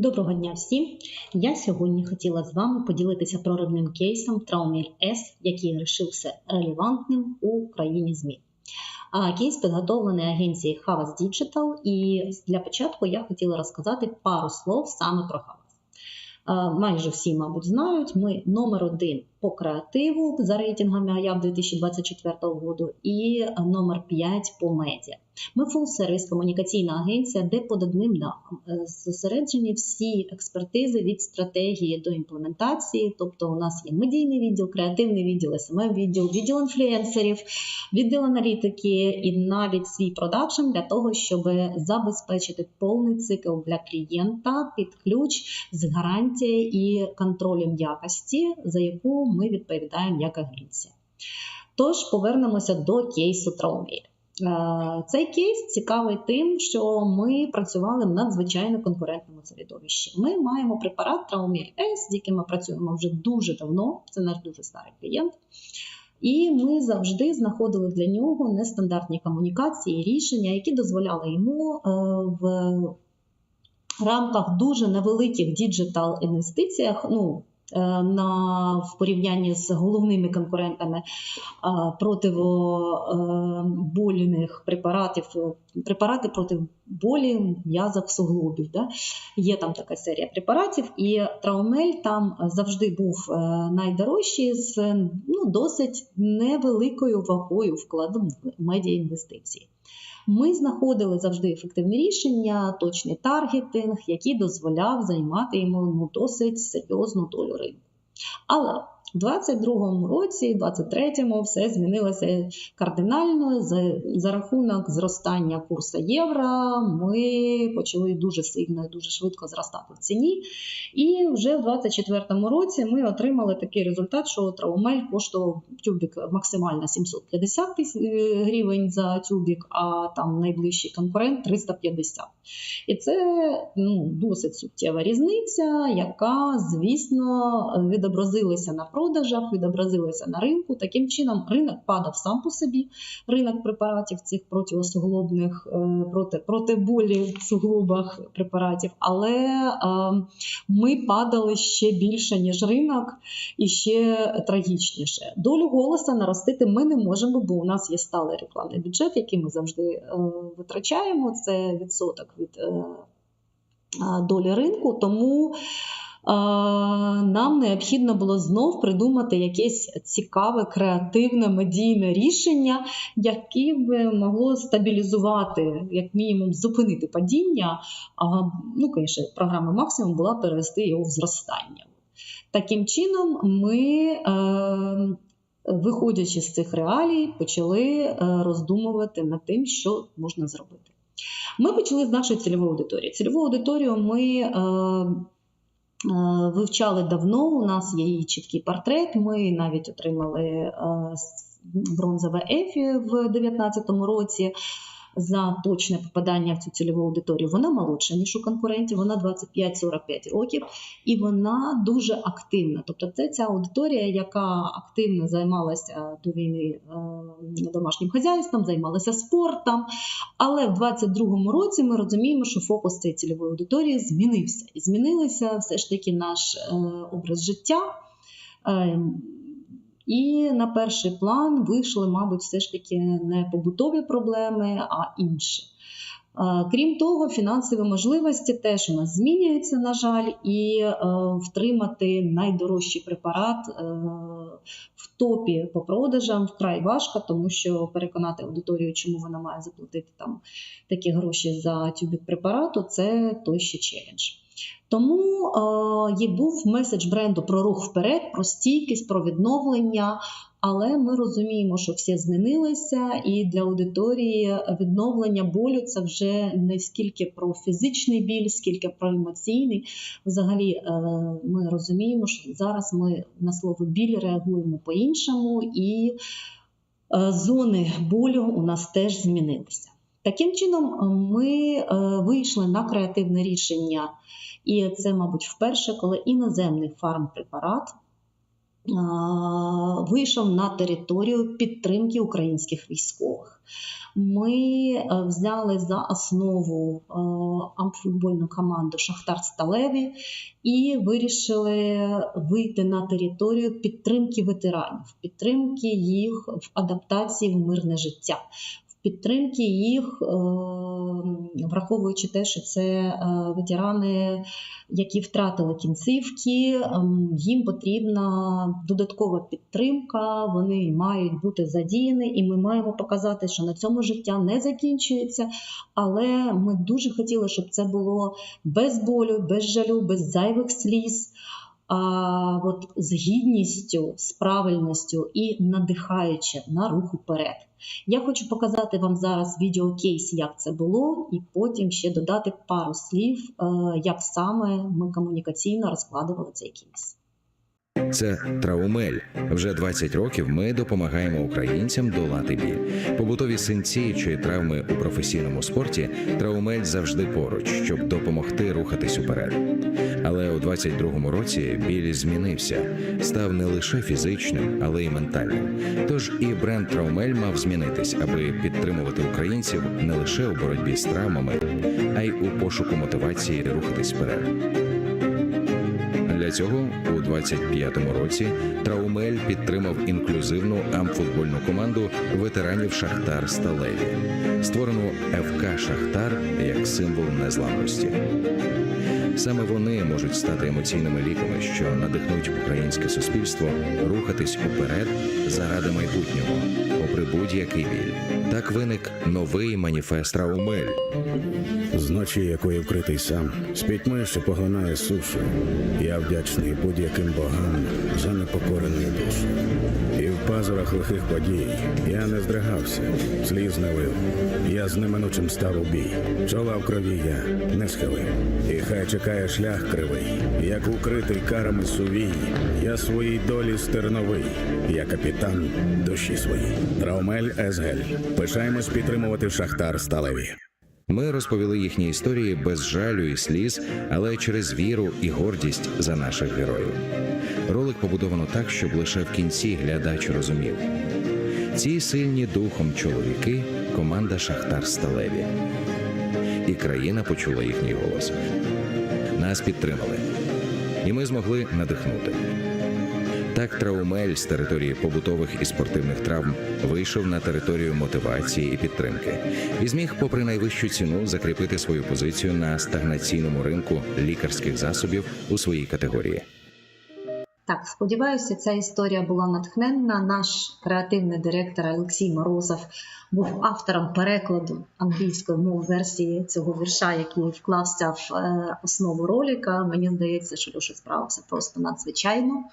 Доброго дня всім! Я сьогодні хотіла з вами поділитися проривним кейсом Трауміль С, який лишився релевантним у країні ЗМІ. Кейс підготовлений агенцією Havas Digital, і для початку я хотіла розказати пару слов саме про Havas. Майже всі, мабуть, знають, ми номер один по креативу за рейтингами АЯП 2024 року і номер 5 по медіа. Ми фулл-сервіс комунікаційна агенція, де під одним дахом е, зосереджені всі експертизи від стратегії до імплементації. Тобто, у нас є медійний відділ, креативний відділ, смм відділ, відділ інфлюенсерів, відділ аналітики і навіть свій продакшн для того, щоб забезпечити повний цикл для клієнта під ключ з гарантією і контролем якості, за яку ми відповідаємо як агенція. Тож повернемося до кейсу Трауміль. Е, цей кейс цікавий тим, що ми працювали в надзвичайно конкурентному середовищі. Ми маємо препарат Трауміль С, з яким ми працюємо вже дуже давно, це наш дуже старий клієнт. І ми завжди знаходили для нього нестандартні комунікації, рішення, які дозволяли йому е, в рамках дуже невеликих діджитал інвестиціях. ну, на в порівнянні з головними конкурентами е, противобольних препаратів, препарати проти болі м'язок суглобів. Да? Є там така серія препаратів, і траумель там завжди був е, найдорожчий з ну, досить невеликою вагою вкладом в медіаінвестиції. Ми знаходили завжди ефективні рішення, точний таргетинг, який дозволяв займати йому ну, досить серйозну долю ринку. Але у 22-му році, 23-му, все змінилося кардинально. За, за рахунок зростання курсу євро ми почали дуже сильно і дуже швидко зростати в ціні. І вже в 24-му році ми отримали такий результат, що траумель коштував тюбік максимально 750 тисяч е, гривень за тюбік, а там найближчий конкурент 350. І це ну, досить суттєва різниця, яка, звісно, відобразилася на продажах, відобразилася на ринку. Таким чином, ринок падав сам по собі, ринок препаратів цих протиосуглобних, е, проти, проти болі в суглобах препаратів, але е, ми падали ще більше, ніж ринок, і ще трагічніше. Долю голоса наростити ми не можемо, бо у нас є сталий рекламний бюджет, який ми завжди е, витрачаємо. Це відсоток від долі ринку. Тому нам необхідно було знов придумати якесь цікаве, креативне медійне рішення, яке б могло стабілізувати, як мінімум, зупинити падіння. А ну, звісно, програма максимум була перевести його в зростання. Таким чином, ми, е, виходячи з цих реалій, почали е, роздумувати над тим, що можна зробити. Ми почали з нашої цільової аудиторії. Цільову аудиторію ми. Е, вивчали давно. У нас є її чіткий портрет. Ми навіть отримали е, бронзове ефі в 2019 році за точне попадання в цю цільову аудиторію. Вона молодша, ніж у конкурентів, вона 25-45 років, і вона дуже активна. Тобто, це ця аудиторія, яка активно займалася до війни е, домашнім хазяйством, займалася спортом. Але в 22-му році ми розуміємо, що фокус цієї цільової аудиторії змінився. І змінилися все ж таки наш е, образ життя. Е, і на перший план вийшли, мабуть, все ж таки не побутові проблеми, а інші. Крім того, фінансові можливості теж у нас змінюються, на жаль, і е, втримати найдорожчий препарат е, в топі по продажам вкрай важко, тому що переконати аудиторію, чому вона має заплатити там такі гроші за тюбік препарату, це той ще челендж. Тому е, був меседж бренду про рух вперед, про стійкість, про відновлення. Але ми розуміємо, що все змінилося, і для аудиторії відновлення болю це вже не скільки про фізичний біль, скільки про емоційний. Взагалі, е, ми розуміємо, що зараз ми на слово біль реагуємо по-іншому, і е, зони болю у нас теж змінилися. Таким чином, ми е, вийшли на креативне рішення. І це, мабуть, вперше, коли іноземний фармпрепарат вийшов на територію підтримки українських військових. Ми е, взяли за основу е, амфутбольну команду Шахтар Сталеві і вирішили вийти на територію підтримки ветеранів, підтримки їх в адаптації в мирне життя. Підтримки їх, е, враховуючи те, що це ветерани, які втратили кінцівки, ем, їм потрібна додаткова підтримка, вони мають бути задіяні, і ми маємо показати, що на цьому життя не закінчується. Але ми дуже хотіли, щоб це було без болю, без жалю, без зайвих сліз. А от з гідністю, з правильністю і надихаючи на рух вперед. Я хочу показати вам зараз відеокейс, як це було, і потім ще додати пару слів, е, як саме ми комунікаційно розкладували цей кейс. Це Траумель. Вже 20 років ми допомагаємо українцям долати біль. Побутові синці чи травми у професійному спорті. Траумель завжди поруч, щоб допомогти рухатись уперед. Але у 22-му році біль змінився, став не лише фізичним, але й ментальним. Тож і бренд Траумель мав змінитись, аби підтримувати українців не лише у боротьбі з травмами, а й у пошуку мотивації рухатись вперед. Цього у 25-му році Траумель підтримав інклюзивну амфутбольну команду ветеранів Шахтар Сталеві, створену ФК Шахтар як символ незламності. Саме вони можуть стати емоційними ліками, що надихнуть українське суспільство рухатись уперед заради майбутнього, попри будь-який біль. Так виник новий маніфест Траумель. З ночі, якої вкритий сам, з пітьми, що поглинає сушу. Я вдячний будь-яким богам за непокорену душу. Пазурах лихих подій я не здригався, сліз не лив. Я з неминучим став у бій. Чола в крові я не схилив. І хай чекає шлях кривий, як укритий карами сувій. Я своїй долі стерновий, я капітан душі своїй. Траумель Езгель. Пишаємось підтримувати Шахтар Сталеві. Ми розповіли їхні історії без жалю і сліз, але через віру і гордість за наших героїв. Ролик побудовано так, щоб лише в кінці глядач розумів. Ці сильні духом чоловіки команда Шахтар Сталеві. І країна почула їхній голос. Нас підтримали, і ми змогли надихнути. Так Траумель з території побутових і спортивних травм вийшов на територію мотивації і підтримки і зміг, попри найвищу ціну, закріпити свою позицію на стагнаційному ринку лікарських засобів у своїй категорії. Так, сподіваюся, ця історія була натхненна. Наш креативний директор Олексій Морозов був автором перекладу англійської мови версії цього вірша, який вклався в е, основу ролика. Мені здається, що Леша справився просто надзвичайно.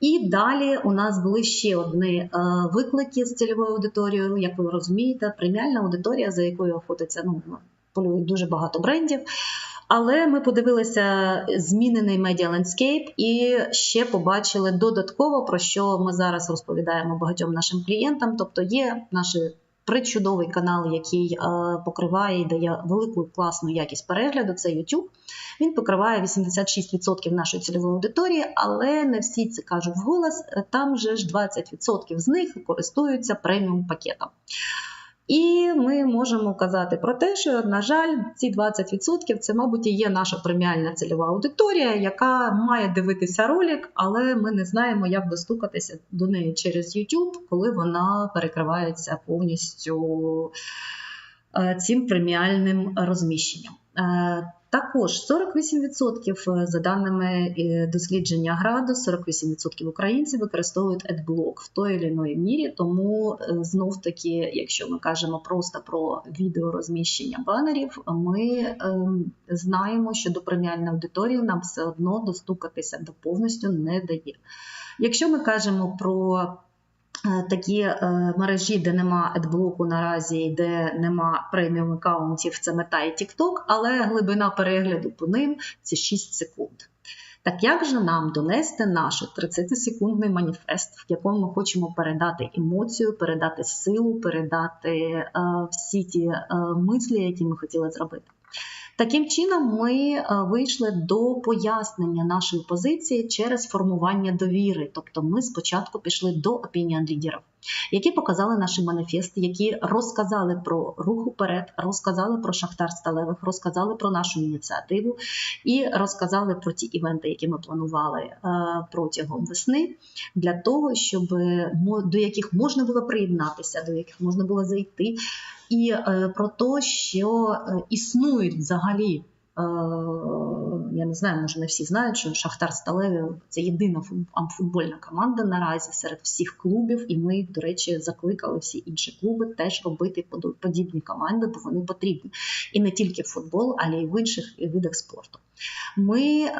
І далі у нас були ще одні е, виклики з цільовою аудиторією. Як ви розумієте, преміальна аудиторія, за якою охотиться ну, дуже багато брендів. Але ми подивилися змінений медіалендскейп і ще побачили додатково, про що ми зараз розповідаємо багатьом нашим клієнтам. Тобто є наші причудовий канал, який е, покриває і дає велику класну якість перегляду. Це YouTube. Він покриває 86% нашої цільової аудиторії, але не всі це кажуть вголос. Там же ж 20% з них користуються преміум пакетом. І ми можемо казати про те, що, на жаль, ці 20% це, мабуть, і є наша преміальна цільова аудиторія, яка має дивитися ролик, але ми не знаємо, як достукатися до неї через YouTube, коли вона перекривається повністю е, цим преміальним розміщенням. Е, також 48% за даними дослідження граду, 48% українців використовують AdBlock в той чи іної мірі. Тому знов таки, якщо ми кажемо просто про відеорозміщення банерів, ми ем, знаємо, що до преміальної аудиторії нам все одно достукатися до повністю не дає. Якщо ми кажемо про Е, такі е, мережі, де нема адблоку наразі, де нема преміум аккаунтів, це мета і TikTok, але глибина перегляду по ним це 6 секунд. Так як же нам донести наш 30-секундний маніфест, в якому ми хочемо передати емоцію, передати силу, передати е, всі ті е, мислі, які ми хотіли зробити? Таким чином, ми е, вийшли до пояснення нашої позиції через формування довіри. Тобто, ми спочатку пішли до опініон лідерів, які показали наші маніфести, які розказали про рух уперед, розказали про Шахтар Сталевих, розказали про нашу ініціативу і розказали про ті івенти, які ми планували е, протягом весни, для того, щоб до яких можна було приєднатися, до яких можна було зайти, і е, про те, що існують взагалі. е, Я не знаю, може не всі знають, що Шахтар Сталеві це єдина фут- амфутбольна команда наразі серед всіх клубів, і ми, до речі, закликали всі інші клуби теж робити подібні команди, бо вони потрібні. І не тільки в футбол, але й в інших видах спорту. Ми е,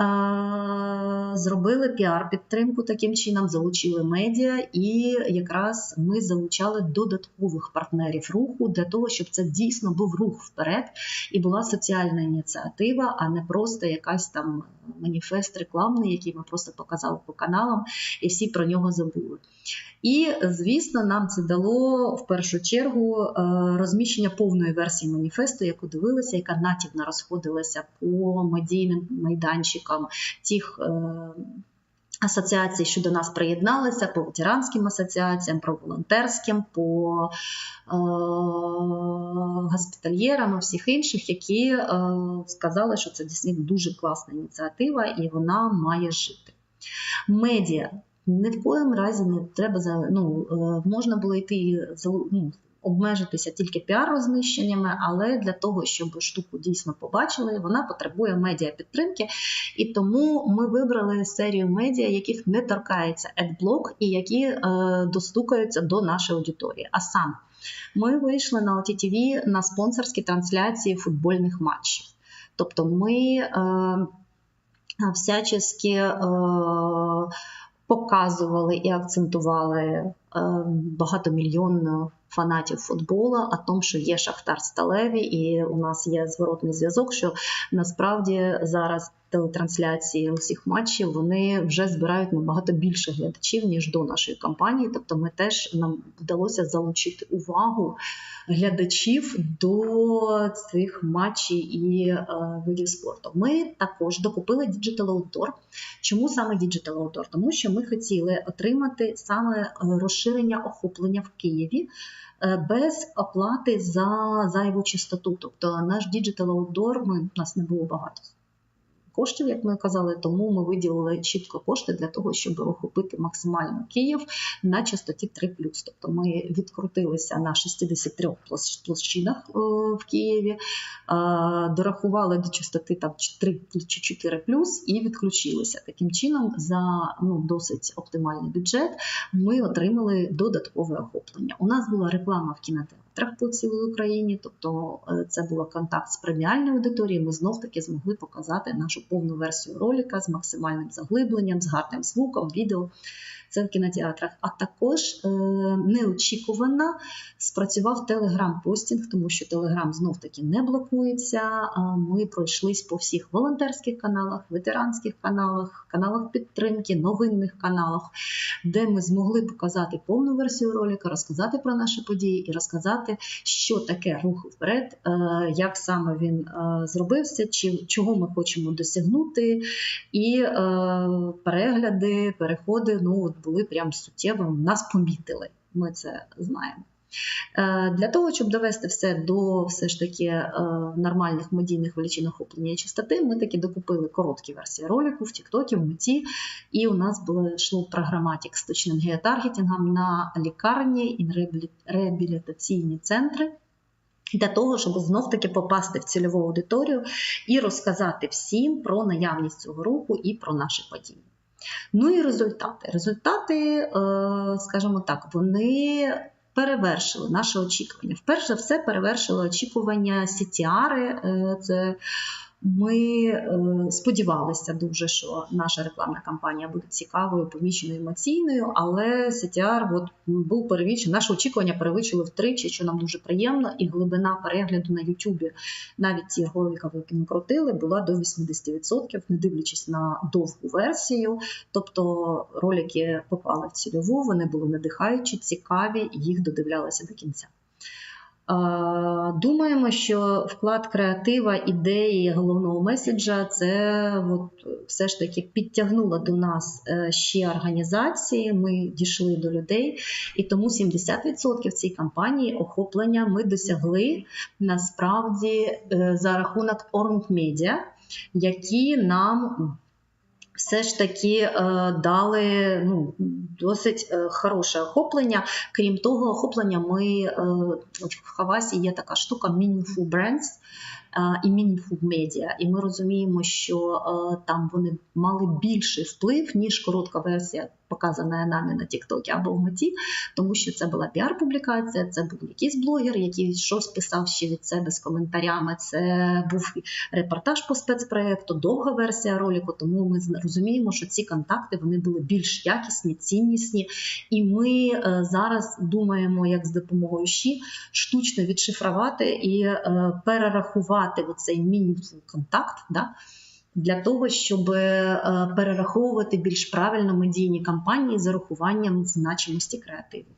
зробили піар-підтримку таким чином, залучили медіа, і якраз ми залучали додаткових партнерів руху для того, щоб це дійсно був рух вперед і була соціальна ініціатива, а не просто якась там маніфест рекламний, який ми просто показали по каналам, і всі про нього забули. І, звісно, нам це дало в першу чергу е, розміщення повної версії маніфесту, яку дивилися, яка натівно розходилася по медійним майданчикам тих. Асоціацій, що до нас приєдналися, по ветеранським асоціаціям, про волонтерським, по е, госпітальєрам і всіх інших, які е, сказали, що це дійсно дуже класна ініціатива і вона має жити. Медіа ні в коєму разі не треба за ну е, можна було йти ну, обмежитися тільки піар-розміщеннями, але для того, щоб штуку дійсно побачили, вона потребує медіа підтримки. І тому ми вибрали серію медіа, яких не торкається адблок і які е, достукаються до нашої аудиторії. А саме ми вийшли на OTTV на спонсорські трансляції футбольних матчів. Тобто ми е, всячески е, показували і акцентували е, багатомільйонно фанатів футболу, о тому, що є Шахтар Сталеві, і у нас є зворотний зв'язок, що насправді зараз телетрансляції усіх матчів вони вже збирають набагато більше глядачів ніж до нашої кампанії. Тобто, ми теж нам вдалося залучити увагу глядачів до цих матчів і е, видів спорту. Ми також докупили Digital Outdoor. Чому саме Digital Outdoor? Тому що ми хотіли отримати саме е, розширення охоплення в Києві. е, Без оплати за зайву частоту. Тобто наш Digital Outdoor, ми, у нас не було багато коштів, як ми казали, тому ми виділили чітко кошти для того, щоб охопити максимально Київ на частоті 3+. Тобто ми відкрутилися на 63 площинах е, в Києві, е, дорахували до частоти там 3 чи 4 і відключилися. Таким чином, за ну, досить оптимальний бюджет ми отримали додаткове охоплення. У нас була реклама в кінотеатрах по цілій Україні, тобто е, це був контакт з преміальною аудиторією. Ми знов таки змогли показати нашу повну версію ролика з максимальним заглибленням, з гарним звуком, відео. Це в кінотеатрах. А також е, неочікувано спрацював телеграм-постінг, тому що телеграм знов таки не блокується. Ми пройшлись по всіх волонтерських каналах, ветеранських каналах, каналах підтримки, новинних каналах, де ми змогли показати повну версію ролика, розказати про наші події і розказати, що таке рух вперед, е, як саме він е, зробився, чи чого ми хочемо досягнути. І е, перегляди, переходи ну, от були прям суттєво, нас помітили. Ми це знаємо. Е, Для того, щоб довести все до все ж таки е, нормальних медійних величин охоплення і частоти, ми таки докупили короткі версії ролику в Тіктокі, в Меті, і у нас було йшло програматик з точним геотаргетингом на лікарні і реабілітаційні центри. Для того, щоб знов таки попасти в цільову аудиторію і розказати всім про наявність цього руху і про наші події. Ну і результати. Результати, е, скажімо так, вони перевершили наше очікування. Вперше за все, перевершили очікування CTR. Е, Це ми е, сподівалися дуже, що наша рекламна кампанія буде цікавою, поміченою емоційною, але CTR от, був перевищений. Наше очікування перевищили втричі, що нам дуже приємно, і глибина перегляду на Ютубі, навіть ті ролики, які ми крутили, була до 80%, не дивлячись на довгу версію. Тобто ролики попали в цільову, вони були надихаючі, цікаві, їх додивлялися до кінця. Думаємо, що вклад креатива, ідеї головного меседжа це от все ж таки підтягнуло до нас е, ще організації. Ми дійшли до людей, і тому 70% цієї кампанії охоплення ми досягли насправді е, за рахунок Media, які нам все ж таки е, дали ну, досить е, хороше охоплення. Крім того, охоплення ми е, в Хавасі є така штука Meaningful Brands і Meaningful Media. І ми розуміємо, що е, там вони мали більший вплив, ніж коротка версія, показана нами на TikTok або в меті, тому що це була піар-публікація, це був якийсь блогер, який щось писав ще від себе з коментарями. Це був репортаж по спецпроекту, довга версія ролику. Тому ми розуміємо, що ці контакти вони були більш якісні, ціннісні. І ми е, зараз думаємо, як з допомогою ЩІ штучно відшифрувати і е, перерахувати оцей мінімум контакт. Да? Для того, щоб е, перераховувати більш правильно медійні кампанії з урахуванням значимості креативу.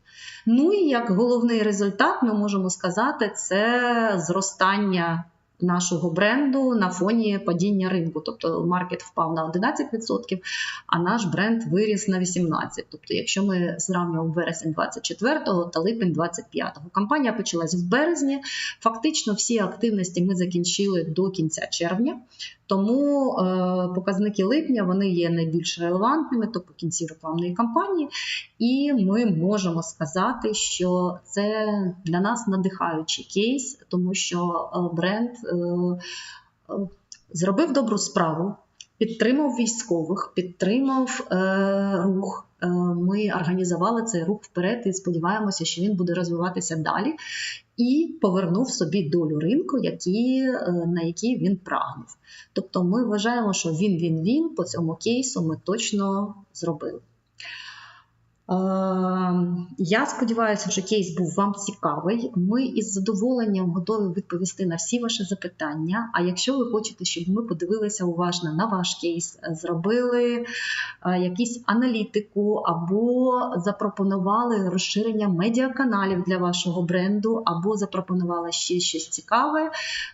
Ну і як головний результат, ми можемо сказати, це зростання нашого бренду на фоні падіння ринку. Тобто маркет впав на 11%, а наш бренд виріс на 18%. Тобто, якщо ми зрівнюємо вересень 24-го та липень 25-го. Кампанія почалась в березні. Фактично, всі активності ми закінчили до кінця червня. Тому е, показники липня вони є найбільш релевантними, то по кінці рекламної кампанії, і ми можемо сказати, що це для нас надихаючий кейс, тому що е, бренд е, зробив добру справу, підтримав військових, підтримав е, рух. Ми організували цей рух вперед і сподіваємося, що він буде розвиватися далі і повернув собі долю ринку, які, е, на який він прагнув. Тобто ми вважаємо, що він-він-він по цьому кейсу ми точно зробили. Е, Я сподіваюся, що кейс був вам цікавий. Ми із задоволенням готові відповісти на всі ваші запитання. А якщо ви хочете, щоб ми подивилися уважно на ваш кейс, зробили е, якусь аналітику або запропонували розширення медіаканалів для вашого бренду, або запропонували ще щось цікаве,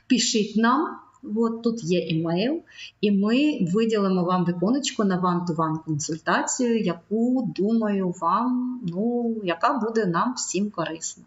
пишіть нам. От тут є імейл, і ми виділимо вам віконечко на ван-ту-ван консультацію, яку думаю вам, ну яка буде нам всім корисна.